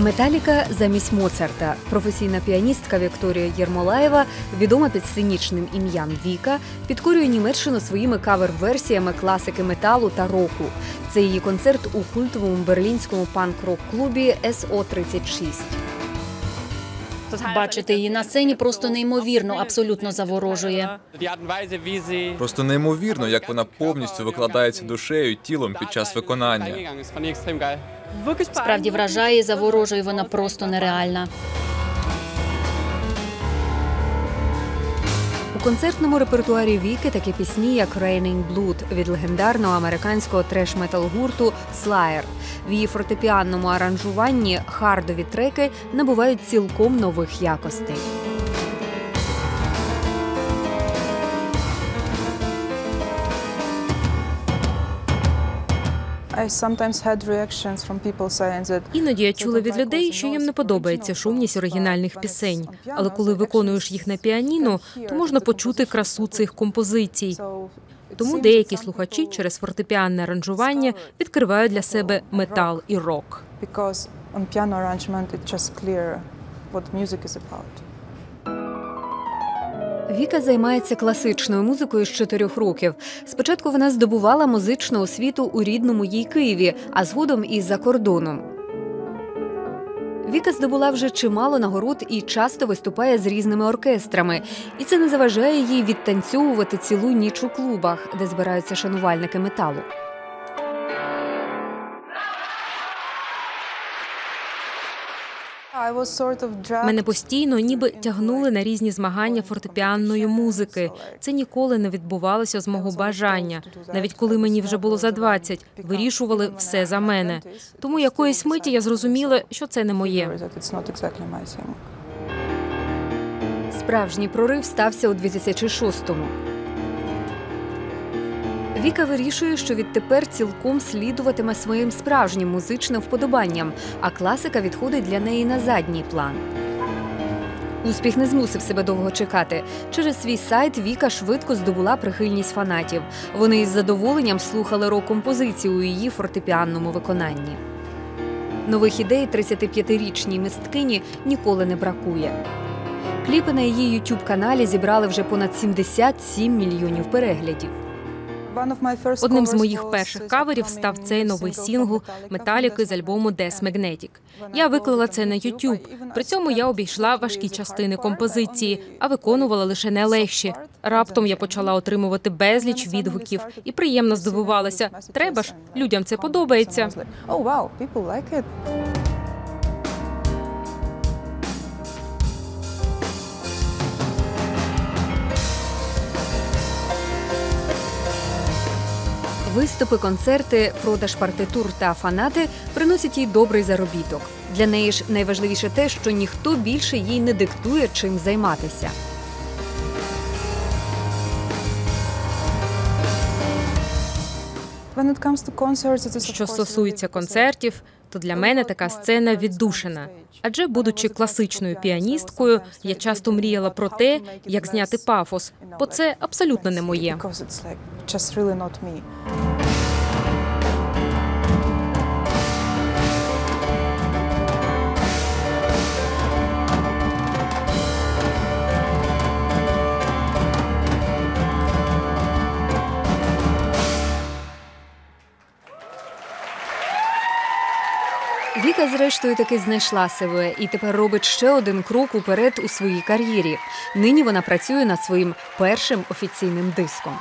Металіка замість Моцарта. Професійна піаністка Вікторія Єрмолаєва, відома під сценічним ім'ям Віка, підкорює Німеччину своїми кавер-версіями класики металу та року. Це її концерт у культовому берлінському панк-рок-клубі СО 36 Бачити її на сцені просто неймовірно, абсолютно заворожує. Просто неймовірно, як вона повністю викладається душею і тілом під час виконання. Справді вражає і заворожує. Вона просто нереальна. Концертному репертуарі Віки такі пісні, як «Raining Blood» від легендарного американського треш-метал гурту Slayer. В її фортепіанному аранжуванні хардові треки набувають цілком нових якостей. Іноді я чула від людей, що їм не подобається шумність оригінальних пісень. Але коли виконуєш їх на піаніно, то можна почути красу цих композицій. Тому деякі слухачі через фортепіанне аранжування відкривають для себе метал і рок. Віка займається класичною музикою з чотирьох років. Спочатку вона здобувала музичну освіту у рідному їй Києві, а згодом і за кордоном. Віка здобула вже чимало нагород і часто виступає з різними оркестрами. І це не заважає їй відтанцьовувати цілу ніч у клубах, де збираються шанувальники металу. Мене постійно ніби тягнули на різні змагання фортепіанної музики. Це ніколи не відбувалося з мого бажання. Навіть коли мені вже було за 20, вирішували все за мене. Тому якоїсь миті я зрозуміла, що це не моє. Справжній прорив стався у 2006-му. Віка вирішує, що відтепер цілком слідуватиме своїм справжнім музичним вподобанням, а класика відходить для неї на задній план. Успіх не змусив себе довго чекати. Через свій сайт Віка швидко здобула прихильність фанатів. Вони із задоволенням слухали рок-композиції у її фортепіанному виконанні. Нових ідей 35-річній мисткині ніколи не бракує. Кліпи на її youtube каналі зібрали вже понад 77 мільйонів переглядів. Одним з моїх перших каверів став цей новий сінгл металіки з альбому Death Magnetic. Я виклала це на YouTube. При цьому я обійшла важкі частини композиції, а виконувала лише найлегші. Раптом я почала отримувати безліч відгуків і приємно здивувалася. Треба ж людям це подобається. Виступи, концерти, продаж партитур та фанати приносять їй добрий заробіток. Для неї ж найважливіше те, що ніхто більше їй не диктує чим займатися. Що стосується концертів, то для мене така сцена віддушена. Адже, будучи класичною піаністкою, я часто мріяла про те, як зняти пафос, бо це абсолютно не моє. Віка, зрештою, таки знайшла себе і тепер робить ще один крок уперед у своїй кар'єрі. Нині вона працює над своїм першим офіційним диском.